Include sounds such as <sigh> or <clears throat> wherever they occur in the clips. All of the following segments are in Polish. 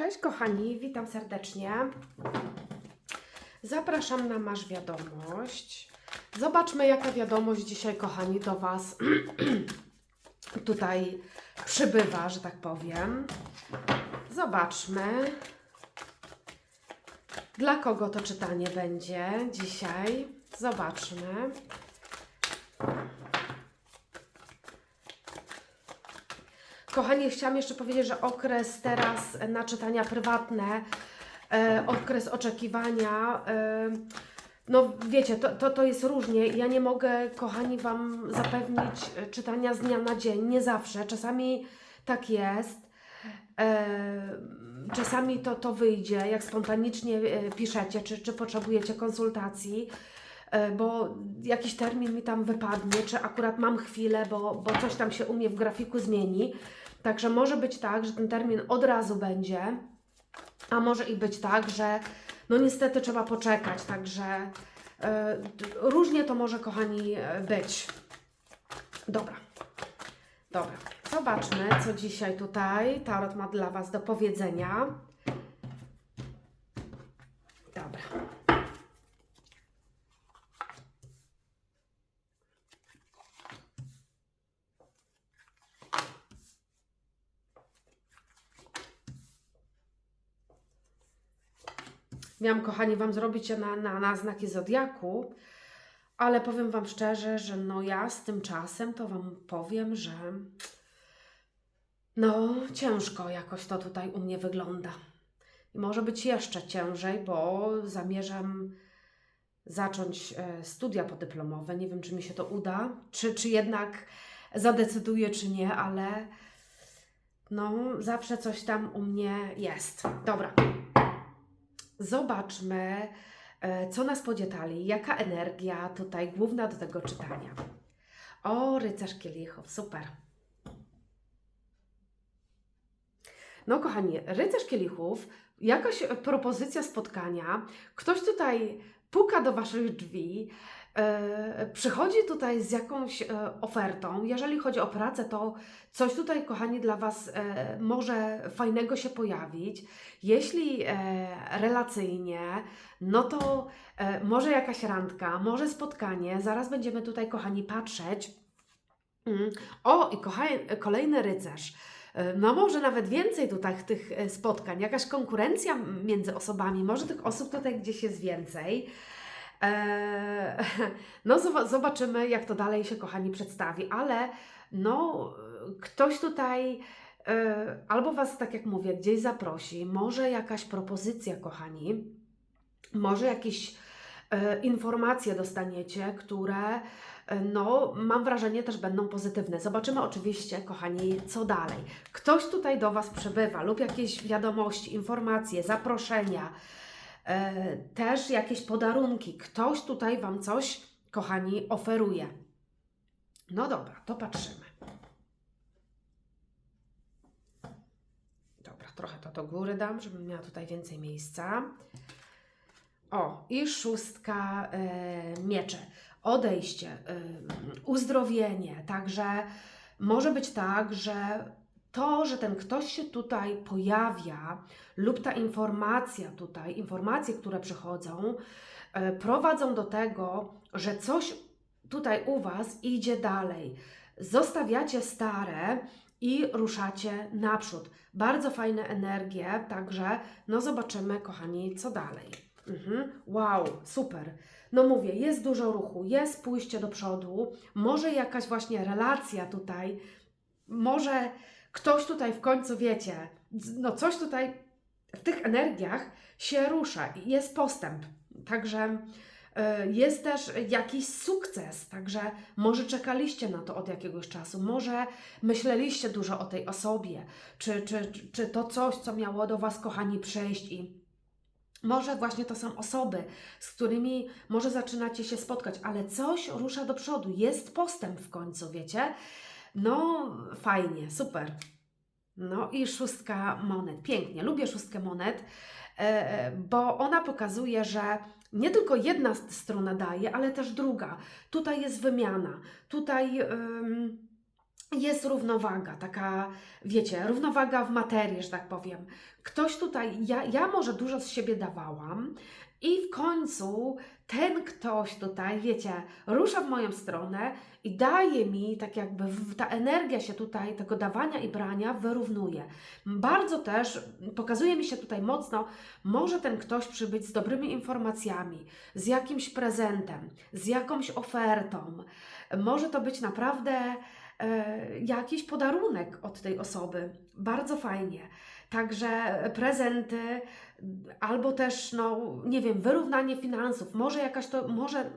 Cześć kochani, witam serdecznie. Zapraszam na Masz Wiadomość. Zobaczmy, jaka wiadomość dzisiaj, kochani, do Was <clears throat> tutaj przybywa, że tak powiem. Zobaczmy, dla kogo to czytanie będzie dzisiaj. Zobaczmy. Kochani, chciałam jeszcze powiedzieć, że okres teraz na czytania prywatne, e, okres oczekiwania, e, no wiecie, to, to, to jest różnie. Ja nie mogę, kochani, Wam zapewnić czytania z dnia na dzień, nie zawsze. Czasami tak jest. E, czasami to, to wyjdzie, jak spontanicznie e, piszecie, czy, czy potrzebujecie konsultacji bo jakiś termin mi tam wypadnie, czy akurat mam chwilę, bo, bo coś tam się u mnie w grafiku zmieni. Także może być tak, że ten termin od razu będzie, a może i być tak, że no niestety trzeba poczekać, także e, różnie to może, kochani, e, być. Dobra, dobra. Zobaczmy, co dzisiaj tutaj Tarot ma dla Was do powiedzenia. Dobra. Miałam, kochani, Wam zrobić na, na, na znaki Zodiaku, ale powiem Wam szczerze, że no ja z tym czasem to Wam powiem, że no ciężko jakoś to tutaj u mnie wygląda. I może być jeszcze ciężej, bo zamierzam zacząć e, studia podyplomowe. Nie wiem, czy mi się to uda, czy, czy jednak zadecyduję, czy nie, ale no zawsze coś tam u mnie jest. Dobra. Zobaczmy, e, co nas podzietali, jaka energia tutaj główna do tego czytania. O, rycerz kielichów, super. No, kochani, rycerz kielichów, jakaś propozycja spotkania, ktoś tutaj puka do waszych drzwi, przychodzi tutaj z jakąś e, ofertą. Jeżeli chodzi o pracę, to coś tutaj, kochani, dla was e, może fajnego się pojawić. Jeśli e, relacyjnie, no to e, może jakaś randka, może spotkanie. Zaraz będziemy tutaj, kochani, patrzeć. Mm. O, i kolejny rycerz. E, No może nawet więcej tutaj tych e, spotkań, jakaś konkurencja między osobami, może tych osób tutaj gdzieś jest więcej. E, <laughs> No zoba- zobaczymy, jak to dalej się, kochani, przedstawi, ale no ktoś tutaj e, albo Was, tak jak mówię, gdzieś zaprosi, może jakaś propozycja, kochani, może jakieś e, informacje dostaniecie, które no, mam wrażenie, też będą pozytywne. Zobaczymy oczywiście, kochani, co dalej. Ktoś tutaj do Was przybywa lub jakieś wiadomości, informacje, zaproszenia, też jakieś podarunki. Ktoś tutaj Wam coś, kochani, oferuje. No dobra, to patrzymy. Dobra, trochę to do góry dam, żebym miała tutaj więcej miejsca. O, i szóstka e, miecze. Odejście, e, uzdrowienie. Także może być tak, że to, że ten ktoś się tutaj pojawia, lub ta informacja tutaj, informacje, które przychodzą, e, prowadzą do tego, że coś tutaj u Was idzie dalej. Zostawiacie stare i ruszacie naprzód. Bardzo fajne energie, także no zobaczymy, kochani, co dalej. Mhm. Wow, super. No mówię, jest dużo ruchu, jest pójście do przodu, może jakaś właśnie relacja tutaj, może ktoś tutaj w końcu, wiecie, no coś tutaj w tych energiach się rusza jest postęp. Także y, jest też jakiś sukces, także może czekaliście na to od jakiegoś czasu, może myśleliście dużo o tej osobie, czy, czy, czy- to coś, co miało do Was, kochani, przejść i może właśnie to są osoby, z którymi może zaczynacie się spotkać, ale coś rusza do przodu, jest postęp w końcu, wiecie? No, fajnie, super. No i szóstka monet. Pięknie, lubię szóstkę monet, e, bo ona pokazuje, że nie tylko jedna strona daje, ale też druga. Tutaj jest wymiana. Tutaj jest równowaga, taka, wiecie, równowaga w materii, że tak powiem. Ktoś tutaj, ja, ja może dużo z siebie dawałam i w końcu ten ktoś tutaj, wiecie, rusza w moją stronę i daje mi, tak jakby ta energia się tutaj, tego dawania i brania wyrównuje. Bardzo też pokazuje mi się tutaj mocno, może ten ktoś przybyć z dobrymi informacjami, z jakimś prezentem, z jakąś ofertą. Może to być naprawdę e, jakiś podarunek od tej osoby. Bardzo fajnie. Także prezenty, albo też, no, nie wiem, wyrównanie finansów. Może jakaś to, może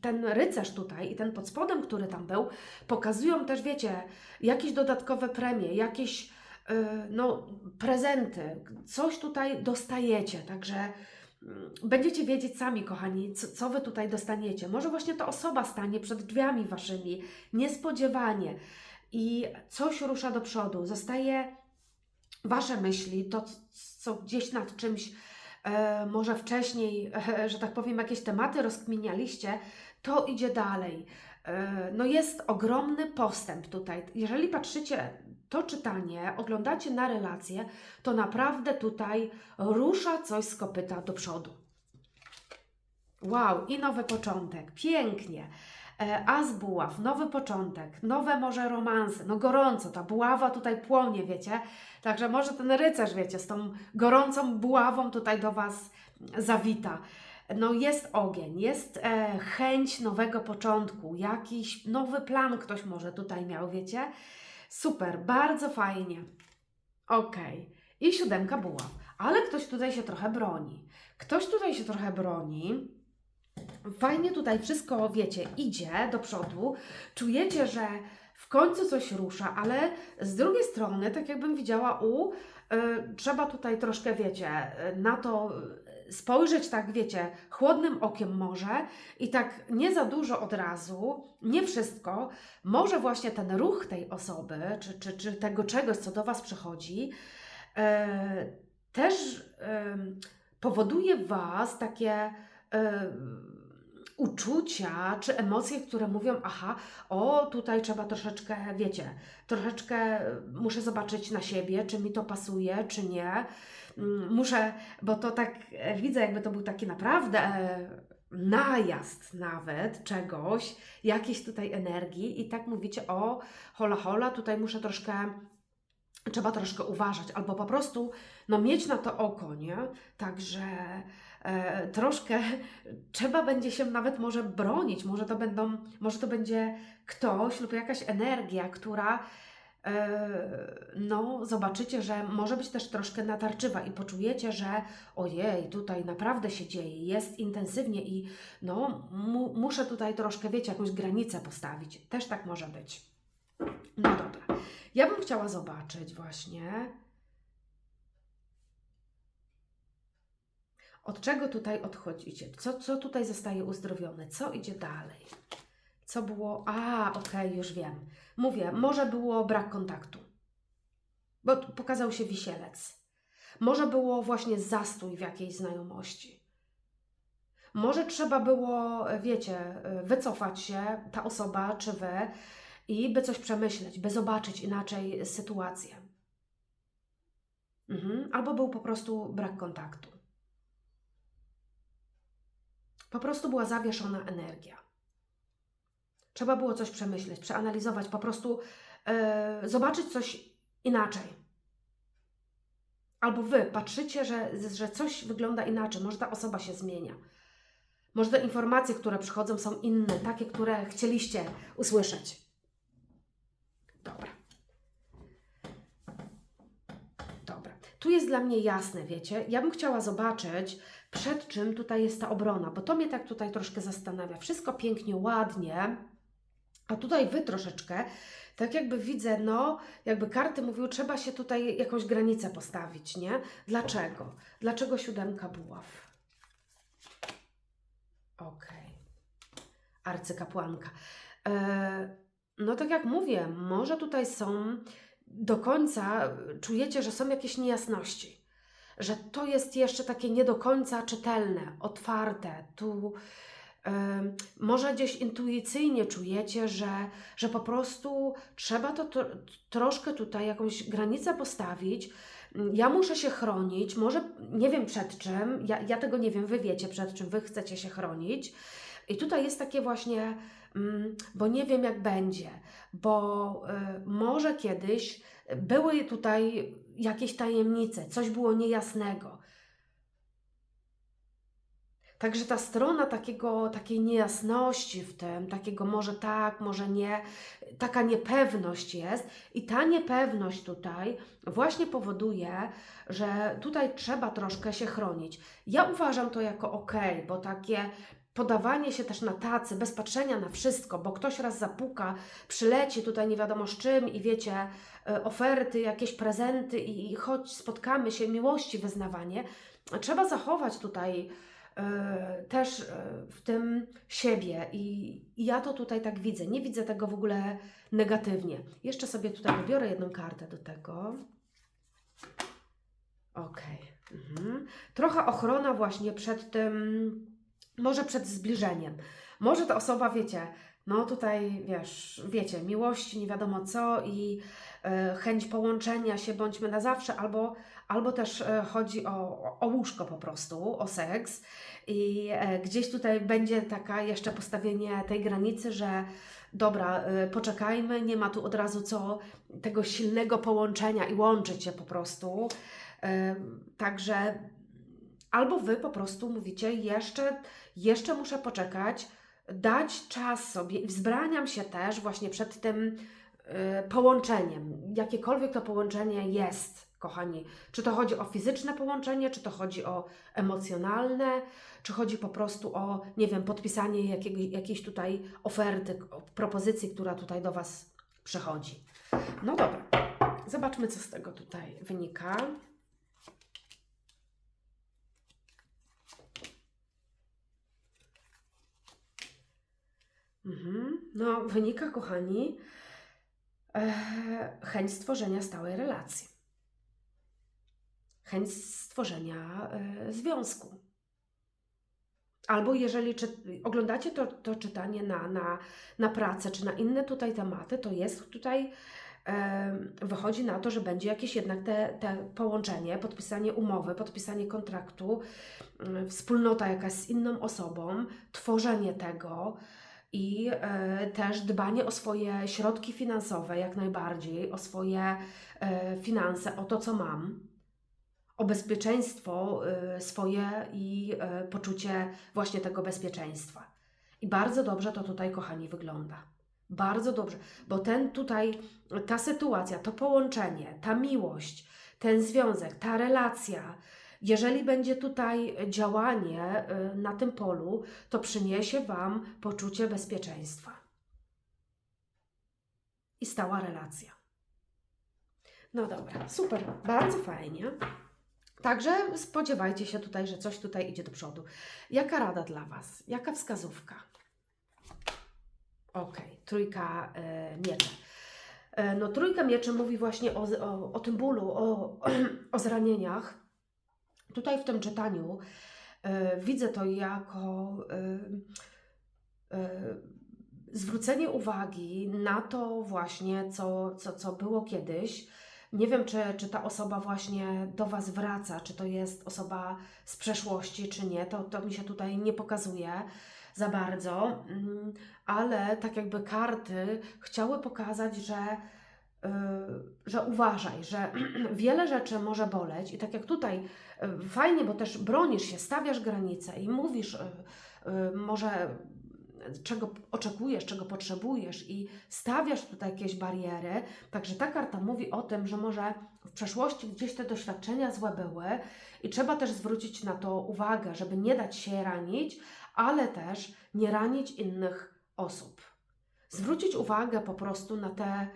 ten rycerz tutaj i ten pod spodem, który tam był, pokazują też, wiecie, jakieś dodatkowe premie, jakieś, e, no, prezenty. Coś tutaj dostajecie. Także mm, będziecie wiedzieć sami, kochani, co, co wy tutaj dostaniecie. Może właśnie ta osoba stanie przed drzwiami waszymi niespodziewanie i coś rusza do przodu. Zostaje wasze myśli, to co gdzieś nad czymś e, może wcześniej, e, że tak powiem, jakieś tematy rozkminialiście, to idzie dalej. E, no jest ogromny postęp tutaj. Jeżeli patrzycie to czytanie, oglądacie na relacje, to naprawdę tutaj rusza coś z kopyta do przodu. Wow, i nowy początek, pięknie. E, As buław, nowy początek, nowe może romanse, no gorąco, ta buława tutaj płonie, wiecie, także może ten rycerz, wiecie, z tą gorącą buławą tutaj do Was zawita. No jest ogień, jest e, chęć nowego początku, jakiś nowy plan ktoś może tutaj miał, wiecie. Super, bardzo fajnie. Okej. I siódemka buław. Ale ktoś tutaj się trochę broni. Ktoś tutaj się trochę broni. Fajnie tutaj wszystko, wiecie, idzie do przodu. Czujecie, że w końcu coś rusza, ale z drugiej strony, tak jakbym widziała u, y, trzeba tutaj troszkę, wiecie, y, na to y, spojrzeć tak, wiecie, chłodnym okiem może i tak nie za dużo od razu, nie wszystko. Może właśnie ten ruch tej osoby, czy, czy, czy tego czegoś, co do Was przychodzi, e, też em, powoduje Was takie uczucia czy emocje, które mówią, aha, o tutaj trzeba troszeczkę, wiecie, troszeczkę muszę zobaczyć na siebie, czy mi to pasuje, czy nie. Mm, Muszę, bo to tak widzę, jakby to był taki naprawdę e, najazd nawet czegoś, jakiejś tutaj energii i tak mówicie, o hola hola, tutaj muszę troszkę trzeba troszkę uważać, albo po prostu no, mieć na to oko, nie? Także troszkę trzeba będzie się nawet może bronić, może to będą, może to będzie ktoś lub jakaś energia, która e, no, zobaczycie, że może być też troszkę natarczywa i poczujecie, że ojej, tutaj naprawdę się dzieje, jest intensywnie i no, mu, muszę tutaj troszkę, wiecie, jakąś granicę postawić. Też tak może być. No dobra. Ja bym chciała zobaczyć właśnie, od czego tutaj odchodzicie, co, co tutaj zostaje uzdrowione, co idzie dalej, co było, a okej, już wiem, mówię, może było brak kontaktu, bo pokazał się wisielec, może było właśnie zastój w jakiejś znajomości, może trzeba było, wiecie, wycofać się, ta osoba czy wy, i by coś przemyśleć, by zobaczyć inaczej sytuację. Mhm. Albo był po prostu brak kontaktu. Po prostu była zawieszona energia. Trzeba było coś przemyśleć, przeanalizować, po prostu e, zobaczyć coś inaczej. Albo wy patrzycie, że, że coś wygląda inaczej, może ta osoba się zmienia. Może te informacje, które przychodzą, są inne, takie, które chcieliście usłyszeć. Dobra. Dobra. Tu jest dla mnie jasne, wiecie. Ja bym chciała zobaczyć, przed czym tutaj jest ta obrona, bo to mnie tak tutaj troszkę zastanawia. Wszystko pięknie, ładnie, a tutaj wy troszeczkę, tak jakby widzę, no, jakby karty mówiły, trzeba się tutaj jakąś granicę postawić, nie? Dlaczego? Dlaczego siódemka buław? Okej. Arcykapłanka. E, no tak jak mówię, może tutaj są do końca, czujecie, że są jakieś niejasności, że to jest jeszcze takie nie do końca czytelne, otwarte. Tu Ym, Może gdzieś intuicyjnie czujecie, że, że po prostu trzeba to, to troszkę tutaj jakąś granicę postawić. Ym, Ja muszę się chronić, może nie wiem przed czym, ja, ja tego nie wiem, wy wiecie przed czym wy chcecie się chronić. I tutaj jest takie właśnie, mm, bo nie wiem jak będzie, bo y, może kiedyś były tutaj jakieś tajemnice, coś było niejasnego. Także ta strona takiego, takiej niejasności w tym, takiego może tak, może nie, taka niepewność jest i ta niepewność tutaj właśnie powoduje, że tutaj trzeba troszkę się chronić. Ja uważam to jako ok, bo takie podawanie się też na tacy, bez patrzenia na wszystko, bo ktoś raz zapuka, przyleci tutaj nie wiadomo z czym i wiecie, e, oferty, jakieś prezenty i, choć spotkamy się, miłości wyznawanie, trzeba zachować tutaj e, też e, w tym siebie i, i ja to tutaj tak widzę. Nie widzę tego w ogóle negatywnie. Jeszcze sobie tutaj wybiorę jedną kartę do tego. Okej. Mhm. Trochę ochrona właśnie przed tym, może przed zbliżeniem. Może ta osoba, wiecie, no tutaj, wiesz, wiecie, miłości, nie wiadomo co i e, chęć połączenia się, bądźmy na zawsze, albo, albo też e, chodzi o, o łóżko po prostu, o seks i e, gdzieś tutaj będzie taka jeszcze postawienie tej granicy, że dobra, e, poczekajmy, nie ma tu od razu co tego silnego połączenia i łączyć się po prostu. E, Także albo wy po prostu mówicie, jeszcze, jeszcze muszę poczekać, dać czas sobie i wzbraniam się też właśnie przed tym y, połączeniem. Jakiekolwiek to połączenie jest, kochani. Czy to chodzi o fizyczne połączenie, czy to chodzi o emocjonalne, czy chodzi po prostu o, nie wiem, podpisanie jakiego, jakiejś tutaj oferty, propozycji, która tutaj do Was przychodzi. No dobra, zobaczmy, co z tego tutaj wynika. Mhm. No, wynika, kochani, e, chęć stworzenia stałej relacji. Chęć stworzenia e, związku. Albo jeżeli czy, oglądacie to, to czytanie na, na, na pracę, czy na inne tutaj tematy, to jest tutaj, e, wychodzi na to, że będzie jakieś jednak te, te połączenie, podpisanie umowy, podpisanie kontraktu, wspólnota jakaś z inną osobą, tworzenie tego, i e, też dbanie o swoje środki finansowe, jak najbardziej, o swoje e, finanse, o to, co mam, o bezpieczeństwo e, swoje i poczucie właśnie tego bezpieczeństwa. I bardzo dobrze to tutaj, kochani, wygląda. Bardzo dobrze, bo ten tutaj, ta sytuacja, to połączenie, ta miłość, ten związek, ta relacja, jeżeli będzie tutaj działanie y, na tym polu, to przyniesie Wam poczucie bezpieczeństwa. I stała relacja. No dobra, super, bardzo fajnie. Także spodziewajcie się tutaj, że coś tutaj idzie do przodu. Jaka rada dla Was? Jaka wskazówka? Okej, trójka y, mieczy. E, No, trójka mieczy mówi właśnie o, o, o tym bólu, o, <clears throat> o zranieniach. Tutaj w tym czytaniu e, widzę to jako e, e, zwrócenie uwagi na to właśnie, co, co, co było kiedyś. Nie wiem, czy, czy ta osoba właśnie do Was wraca, czy to jest osoba z przeszłości, czy nie. To, to mi się tutaj nie pokazuje za bardzo, Mm, ale tak jakby karty chciały pokazać, że y, że uważaj, że <clears throat> wiele rzeczy może boleć i tak jak tutaj y, fajnie, bo też bronisz się, stawiasz granice i mówisz y, y, może czego oczekujesz, czego potrzebujesz i stawiasz tutaj jakieś bariery. Także ta karta mówi o tym, że może w przeszłości gdzieś te doświadczenia złe były i trzeba też zwrócić na to uwagę, żeby nie dać się ranić, ale też nie ranić innych osób. Zwrócić uwagę po prostu na te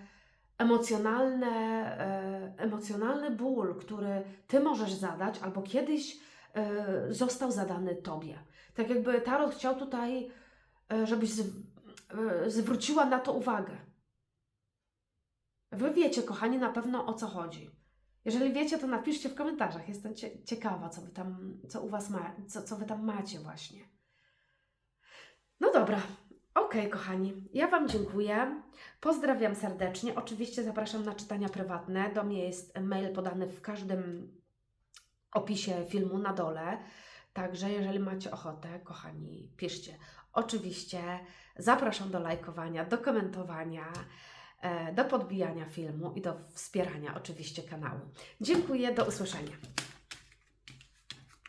emocjonalne, e, emocjonalny ból, który Ty możesz zadać, albo kiedyś e, został zadany Tobie. Tak jakby Tarot chciał tutaj, e, żebyś zwróciła na to uwagę. Wy wiecie, kochani, na pewno o co chodzi. Jeżeli wiecie, to napiszcie w komentarzach. Jestem cie, ciekawa, co wy tam, co u was ma, co, co wy tam macie właśnie. No dobra. Okej, kochani, ja Wam dziękuję. Pozdrawiam serdecznie. Oczywiście zapraszam na czytania prywatne. Do mnie jest mail podany w każdym opisie filmu na dole. Także jeżeli macie ochotę, kochani, piszcie. Oczywiście zapraszam do lajkowania, do komentowania, e, do podbijania filmu i do wspierania oczywiście kanału. Dziękuję, do usłyszenia.